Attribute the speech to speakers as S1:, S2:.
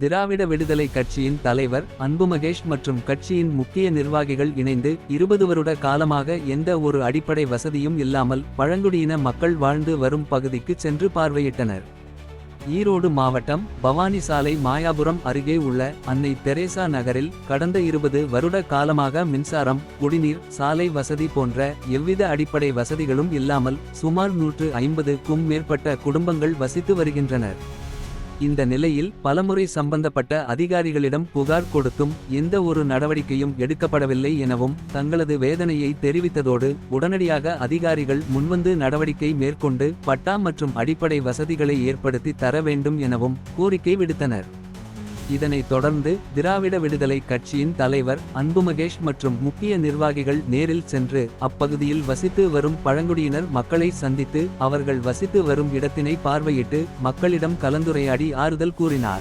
S1: திராவிட விடுதலை கட்சியின் தலைவர் அன்பு மகேஷ் மற்றும் கட்சியின் முக்கிய நிர்வாகிகள் இணைந்து இருபது வருட காலமாக எந்த ஒரு அடிப்படை வசதியும் இல்லாமல் பழங்குடியின மக்கள் வாழ்ந்து வரும் பகுதிக்கு சென்று பார்வையிட்டனர். ஈரோடு மாவட்டம் பவானி சாலை மாயாபுரம் அருகே உள்ள அன்னை தெரேசா நகரில் கடந்த இருபது வருட காலமாக மின்சாரம் குடிநீர் சாலை வசதி போன்ற எவ்வித அடிப்படை வசதிகளும் இல்லாமல் சுமார் நூற்று ஐம்பதுக்கும் மேற்பட்ட குடும்பங்கள் வசித்து வருகின்றனர். இந்த நிலையில் பலமுறை சம்பந்தப்பட்ட அதிகாரிகளிடம் புகார் கொடுத்தும் எந்த ஒரு நடவடிக்கையும் எடுக்கப்படவில்லை எனவும் தங்களது வேதனையை தெரிவித்ததோடு உடனடியாக அதிகாரிகள் முன்வந்து நடவடிக்கை மேற்கொண்டு பட்டா மற்றும் அடிப்படை வசதிகளை ஏற்படுத்தி தர வேண்டும் எனவும் கோரிக்கை விடுத்தனர். இதனைத் தொடர்ந்து திராவிட விடுதலை கட்சியின் தலைவர் அன்புமகேஷ் மற்றும் முக்கிய நிர்வாகிகள் நேரில் சென்று அப்பகுதியில் வசித்து வரும் பழங்குடியினர் மக்களை சந்தித்து அவர்கள் வசித்து வரும் இடத்தினை பார்வையிட்டு மக்களிடம் கலந்துரையாடி ஆறுதல் கூறினார்.